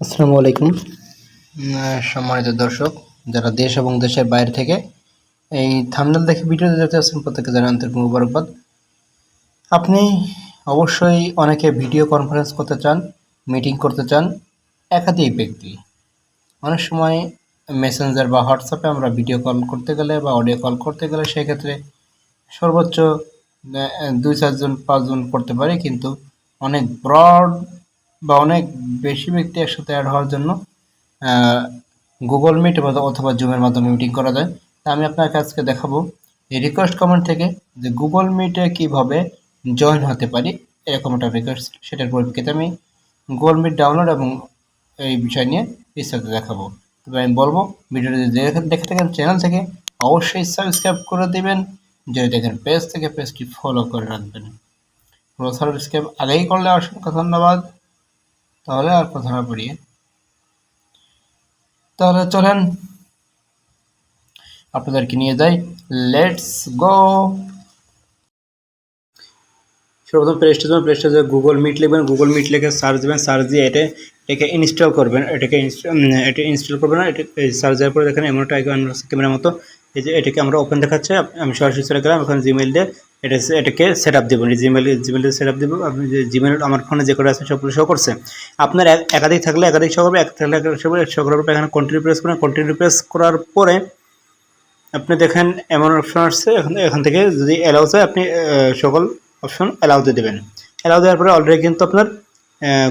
আসসালামু আলাইকুম। সম্মানিত দর্শক, যারা দেশ এবং দেশের বাইরে থেকে এই থামনেল দেখে ভিডিওতে দেখতে আসছেন প্রত্যেকে জানান আন্তরিক মুবারকবাদ। আপনি অবশ্যই অনেকে ভিডিও কনফারেন্স করতে চান মিটিং করতে চান, একাধিক ব্যক্তি। অনেক সময় মেসেঞ্জার বা হোয়াটসঅ্যাপে আমরা ভিডিও কল করতে গেলে বা অডিও কল করতে গেলে সেক্ষেত্রে সর্বোচ্চ দুই চারজন, পাঁচজন করতে পারি, কিন্তু অনেক ব্রড বা অনেক বেশি ব্যক্তি একসাথে অ্যাড হওয়ার জন্য গুগল মিট অথবা জুমের মাধ্যমে মিটিং করা যায়। তা আমি আপনাকে আজকে দেখাবো। এই রিকোয়েস্ট কমেন্ট থেকে যে গুগল মিটে কীভাবে জয়েন হতে পারি, এরকম একটা রিকোয়েস্ট সেটার পরিপ্রেক্ষিতে আমি গুগল মিট ডাউনলোড এবং এই বিষয় নিয়ে বিস্তারিত দেখাবো। তবে আমি বলব, ভিডিওটি যদি দেখে থাকেন চ্যানেল থেকে, অবশ্যই সাবস্ক্রাইব করে দেবেন, যদি দেখেন পেজ থেকে পেজটি ফলো করে রাখবেন। সাবস্ক্রাইব আগেই করলে অসংখ্য ধন্যবাদ। তাহলে আর কথা না বাড়িয়ে। তাহলে চলেন, আপনাদেরকে নিয়ে যাই। লেটস গো সর্বপ্রথম প্লে স্টোর প্লে স্টোরে গুগল মিট লিখবেন। গুগল মিট লিখে সার্চ দেবেন। সার্চ দিয়ে এটা এটাকে ইনস্টল করবেন। এটাকে এটা ইনস্টল করবেন এটা সার্চ দেওয়ার পরে দেখেন এমন একটা ক্যামেরার মতো। এই যে এটাকে আমরা ওপেন দেখাচ্ছে আমি সরাসরি চলে গেলাম, এখন জিমেল দিয়ে এটা এটাকে সেট আপ দেবেন জিমেল জিমেল সেট আপ দেবো। আপনি যে জিমেল আমার ফোনে যে করে আছে সবগুলো শো করছে। আপনার এক- একাধিক থাকলে একাধিক শো করবে, এক থাকলে একাধিক শো করবে শো করার পর এখানে কন্টিনিউ প্রেস করেন। কন্টিনিউ প্রেস করার পরে আপনি দেখেন এমন অপশন আসছে। এখান এখান থেকে যদি অ্যালাউ চায় আপনি সকল অপশন অ্যালাউ দিয়ে দেবেন। অ্যালাউ দেওয়ার পরে অলরেডি কিন্তু আপনার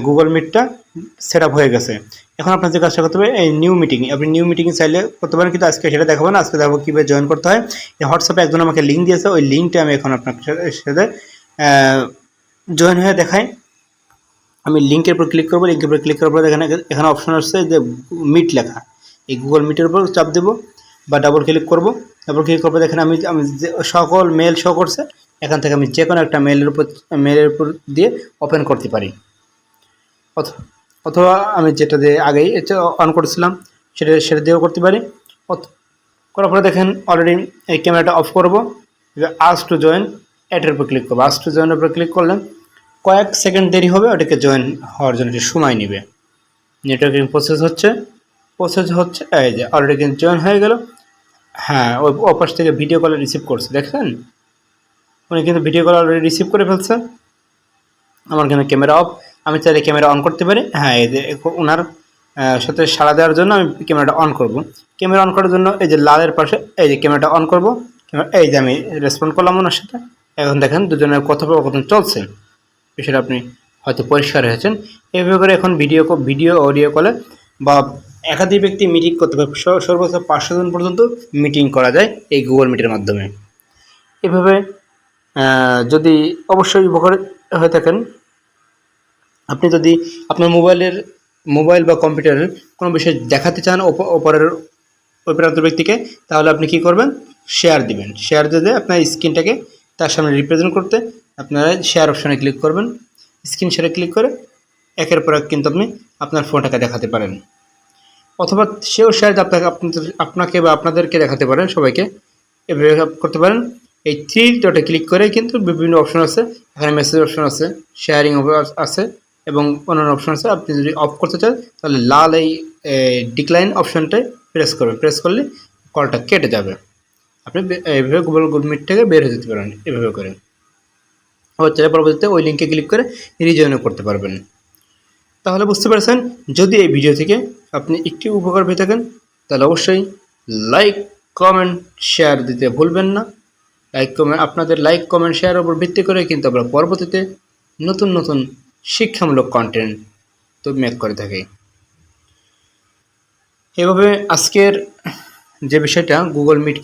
গুগল মিটটা সেট আপ হয়ে গেছে। এখন আপনার যে কাজটা করতে হবে, এই নিউ মিটিং আপনি নিউ মিটিং চাইলে করতে পারেন, কিন্তু আজকে সেটা দেখাবো না, আজকে দেখাবো কীভাবে জয়েন করতে হয়। এই হোয়াটসঅ্যাপে একজন আমাকে লিঙ্ক দিয়েছে, ওই লিঙ্কটা আমি এখন আপনার সাথে- জয়েন হয়ে দেখাই। আমি লিঙ্কের উপর ক্লিক করব লিঙ্কের উপর ক্লিক করার পর এখানে এখানে অপশন আসছে যে মিট লেখা। এই গুগল মিটের উপর চাপ দেবো বা ডাবল ক্লিক করব। ডাবল ক্লিক করব দেখেন আমি আমি সকল মেল শো করছে, এখান থেকে আমি যে কোনো একটা মেলের উপর মেলের উপর দিয়ে ওপেন করতে পারি। অথবা আমি যেটা দিয়ে আগেই অন করেছিলাম, সেটা সেটা দিয়েও করতে পারি। করার পরে দেখেন অলরেডি এই ক্যামেরাটা অফ করব। আস টু জয়েন এটার উপর ক্লিক করব। আস টু জয়েনের উপর ক্লিক করলে কয়েক সেকেন্ড দেরি হবে, ওটাকে জয়েন হওয়ার জন্য সময় নেবে। নেটওয়ার্কিং প্রসেস হচ্ছে প্রসেস হচ্ছে, এই যে অলরেডি কিন্তু জয়েন হয়ে গেল। হ্যাঁ ওই অপাশ থেকে ভিডিও কলে রিসিভ করছে, দেখছেন? উনি কিন্তু ভিডিও কল অলরেডি রিসিভ করে ফেলছে। আমার কিন্তু ক্যামেরা অফ আমি চাইলে ক্যামেরা অন করতে পারি। হ্যাঁ এই যে ওনার সাথে সাড়া দেওয়ার জন্য আমি ক্যামেরাটা অন করব। ক্যামেরা অন করার জন্য এই যে লালের পাশে এই যে ক্যামেরাটা অন করব। এই যে আমি রেসপন্ড করলাম ওনার সাথে। এখন দেখেন দুজনের কথোপকথন চলছে। বিষয়টা আপনি হয়তো পরিষ্কার হয়েছেন। এইভাবে করে এখন ভিডিও ভিডিও অডিও কলে বা একাধিক ব্যক্তি মিটিং করতে পারে সর্বোচ্চ পাঁচশো জন পর্যন্ত মিটিং করা যায় এই গুগল মিটের মাধ্যমে। এভাবে যদি অবশ্যই উপকার হয়ে থাকেন আপনি যদি আপনার মোবাইলের, মোবাইল বা কম্পিউটারের কোনো বিষয় দেখাতে চান ওপরের ওই ব্যক্তিকে, তাহলে আপনি কি করবেন? শেয়ার দিবেন। শেয়ার দিয়ে আপনার স্ক্রিনটাকে তার সামনে রিপ্রেজেন্ট করতে আপনারা শেয়ার অপশানে ক্লিক করবেন। স্ক্রিন শেয়ারে ক্লিক করে একের পর এক কিন্তু আপনি আপনার ফোনটাকে দেখাতে পারেন। অথবা সেও শেয়ার আপনাকে আপনাকে বা আপনাদেরকে দেখাতে পারেন, সবাইকে এভাবে করতে পারেন। এই থ্রি ডটে ক্লিক করে কিন্তু বিভিন্ন অপশন আছে। এখানে মেসেজ অপশন আছে শেয়ারিং আছে এবং অন্যান্য অপশন আছে। আপনি যদি অফ করতে চান, তাহলে লাল এই ডিক্লাইন অপশনটায় প্রেস করবেন। প্রেস করলে কলটা কেটে যাবে। আপনি এইভাবে গুগল গুগল মিট থেকে বের হয়ে যেতে পারেন, এভাবে করে। আবার চাইলে পরবর্তীতে ওই লিঙ্কে ক্লিক করে রিজয়েনও করতে পারবেন। তাহলে বুঝতে পারছেন? যদি এই ভিডিও থেকে আপনি একটু উপকার পেয়ে থাকেন, তাহলে অবশ্যই লাইক কমেন্ট শেয়ার দিতে ভুলবেন না। লাইক কমেন্ট আপনাদের লাইক কমেন্ট শেয়ারের উপর ভিত্তি করে কিন্তু আমরা পরবর্তীতে নতুন নতুন শিক্ষামূলক কন্টেন্ট তো মেক করে থাকে। এভাবে আজকের যে বিষয়টা গুগল মিট